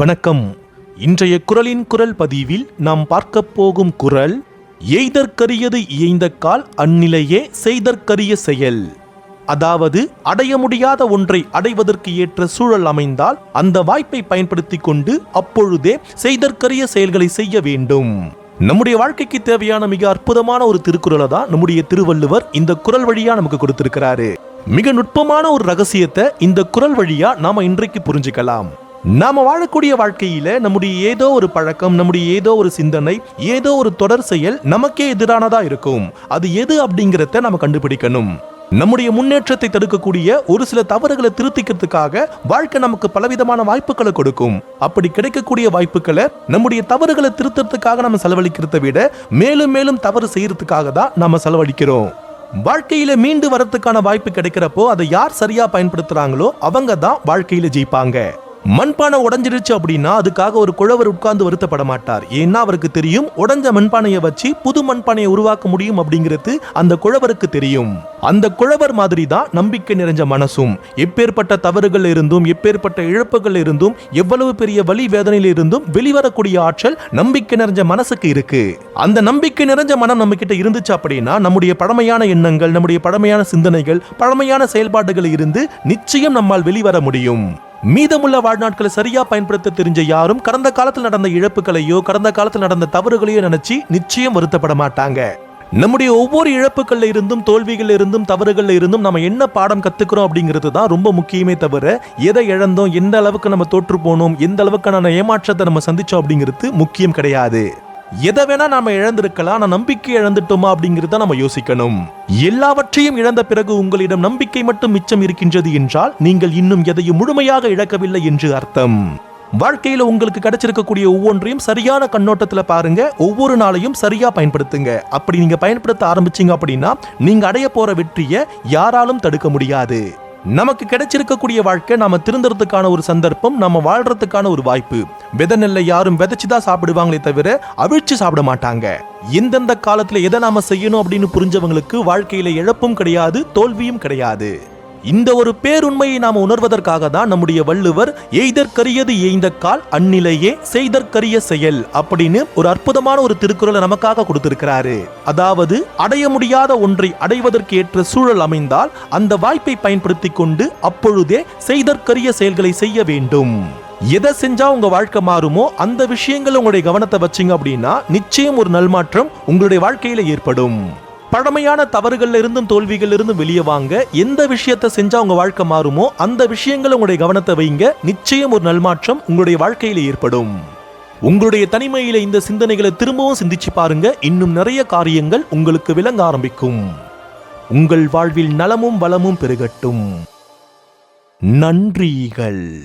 வணக்கம். இன்றைய குரலின் குரல் பதிவில் நாம் பார்க்கப் போகும் குரல் எய்தற்கரியது இயைந்த கால் அந்நிலையே செய்தற்கரிய செயல். அதாவது அடைய முடியாத ஒன்றை அடைவதற்கு ஏற்ற சூழல் அமைந்தால் அந்த வாய்ப்பை பயன்படுத்திக் கொண்டு அப்பொழுதே செய்தற்கரிய செயல்களை செய்ய வேண்டும். நம்முடைய வாழ்க்கைக்கு தேவையான மிக அற்புதமான ஒரு திருக்குறளை தான் நம்முடைய திருவள்ளுவர் இந்த குரல் வழியா நமக்கு கொடுத்திருக்கிறாரு. மிக நுட்பமான ஒரு ரகசியத்தை இந்த குரல் வழியா நாம இன்றைக்கு புரிஞ்சுக்கலாம். நாம வாழக்கூடிய வாழ்க்கையில நம்முடைய ஏதோ ஒரு பழக்கம் நம்முடைய ஏதோ ஒரு சிந்தனை ஏதோ ஒரு தொடர் செயல் நமக்கே எதிரானதா இருக்கும். அது எது அப்படிங்கிறத நம்ம கண்டுபிடிக்கணும். நம்முடைய முன்னேற்றத்தை தடுக்கக்கூடிய ஒரு சில தவறுகளை திருத்திக்கிறதுக்காக வாழ்க்கை நமக்கு பலவிதமான வாய்ப்புகளை கொடுக்கும். அப்படி கிடைக்கக்கூடிய வாய்ப்புகளை நம்முடைய தவறுகளை திருத்தறதுக்காக நம்ம செலவழிக்கிறதை விட மேலும் மேலும் தவறு செய்யறதுக்காக தான் நம்ம செலவழிக்கிறோம். வாழ்க்கையில மீண்டு வரத்துக்கான வாய்ப்பு கிடைக்கிறப்போ அதை யார் சரியா பயன்படுத்துறாங்களோ அவங்க தான் வாழ்க்கையில ஜெயிப்பாங்க. மண்பானை உடஞ்சிருச்சு அப்படின்னா அதுக்காக ஒரு குழவர் உட்கார்ந்து வருத்தப்பட மாட்டார் ஏன்னா அவருக்கு தெரியும் உடஞ்ச மண்பானையை வச்சு புது மண்பானையை உருவாக்க முடியும் அப்படிங்கிறது அந்த குழவருக்கு தெரியும். அந்த குழவர் மாதிரி தான் நம்பிக்கை நிறைஞ்ச மனசும். எப்பேற்பட்ட தவறுகள் இருந்தும் எப்பேற்பட்ட இழப்புகள் இருந்தும் எவ்வளவு பெரிய வலி வேதனையில இருந்தும் வெளிவரக்கூடிய ஆற்றல் நம்பிக்கை நிறைஞ்ச மனசுக்கு இருக்கு. அந்த நம்பிக்கை நிறைஞ்ச மனம் நம்ம கிட்ட இருந்துச்சு அப்படின்னா நம்முடைய பழமையான எண்ணங்கள் நம்முடைய பழமையான சிந்தனைகள் பழமையான செயல்பாடுகள் இருந்து நிச்சயம் நம்மால் வெளிவர முடியும். மீதமுள்ள வாழ்நாட்களை சரியா பயன்படுத்த தெரிஞ்ச யாரும் கடந்த காலத்தில் நடந்த இழப்புகளையோ கடந்த காலத்தில் நடந்த தவறுகளையோ நினைச்சு நிச்சயம் வருத்தப்பட மாட்டாங்க. நம்முடைய ஒவ்வொரு இழப்புகள்ல இருந்தும் தோல்விகள்ல இருந்தும் தவறுகள்ல இருந்தும் நம்ம என்ன பாடம் கத்துக்கிறோம் அப்படிங்கிறது தான் ரொம்ப முக்கியமே தவிர எதை இழந்தோம் எந்த அளவுக்கு நம்ம தோற்று போனோம் எந்த அளவுக்கான ஏமாற்றத்தை நம்ம சந்திச்சோம் அப்படிங்கிறது முக்கியம் கிடையாது. எதை வேணா நாம இழந்திருக்கலாம் ஆனா நம்பிக்கை இழந்துட்டோமா அப்படிங்கறத நம்ம யோசிக்கணும். எல்லாவற்றையும் இழந்த பிறகு உங்களிடம் நம்பிக்கை மட்டும் மிச்சம் இருக்கின்றது என்றால் நீங்கள் இன்னும் எதையும் முழுமையாக இழக்கவில்லை என்று அர்த்தம். வாழ்க்கையில உங்களுக்கு கிடைச்சிருக்கக்கூடிய ஒவ்வொன்றையும் சரியான கண்ணோட்டத்துல பாருங்க ஒவ்வொரு நாளையும் சரியா பயன்படுத்துங்க. அப்படி நீங்க பயன்படுத்த ஆரம்பிச்சீங்க அப்படின்னா நீங்க அடைய போற வெற்றியை யாராலும் தடுக்க முடியாது. நமக்கு கிடைச்சிருக்கக்கூடிய வாழ்க்கை நாம திருந்துறதுக்கான ஒரு சந்தர்ப்பம் நம்ம வாழ்றதுக்கான ஒரு வாய்ப்பு. வித நெல்லை யாரும் விதைச்சுதான் சாப்பிடுவாங்களே தவிர அவிழ்ச்சி சாப்பிட மாட்டாங்க. எந்தெந்த காலத்துல எதை நாம செய்யணும் அப்படின்னு புரிஞ்சவங்களுக்கு வாழ்க்கையில இழப்பும் கிடையாது தோல்வியும் கிடையாது. இந்த ஒரு பேருண்மையை நாம் உணர்வதற்காக தான் நம்முடைய வள்ளுவர் எய்தற்கரியது எய்ந்த கால் அந்நிலையே செய்தற்கரிய செயல் அப்படின்னு ஒரு அற்புதமான ஒரு திருக்குறளை நமக்காக கொடுத்திருக்கிறாரு. அதாவது அடைய முடியாத ஒன்றை அடைவதற்கு ஏற்ற சூழல் அமைந்தால் அந்த வாய்ப்பை பயன்படுத்தி கொண்டு அப்பொழுதே செய்தற்கரிய செயல்களை செய்ய வேண்டும். எதை செஞ்சா உங்க வாழ்க்கை மாறுமோ அந்த விஷயங்கள் உங்களுடைய கவனத்தை வச்சீங்க அப்படின்னா நிச்சயம் ஒரு நல்மாற்றம் உங்களுடைய வாழ்க்கையில ஏற்படும். பழமையான தவறுகள்ல இருந்தும் தோல்விகள் இருந்தும் வெளியே வாங்க. எந்த விஷயத்தை செஞ்சா உங்க வாழ்க்கை மாறுமோ அந்த விஷயங்கள் உங்களுடைய கவனத்தை வைங்க. நிச்சயம் ஒரு நல்மாற்றம் உங்களுடைய வாழ்க்கையில ஏற்படும். உங்களுடைய தனிமையில இந்த சிந்தனைகளை திரும்பவும் சிந்திச்சு பாருங்க. இன்னும் நிறைய காரியங்கள் உங்களுக்கு விளங்க ஆரம்பிக்கும். உங்கள் வாழ்வில் நலமும் வளமும் பெருகட்டும். நன்றிகள்.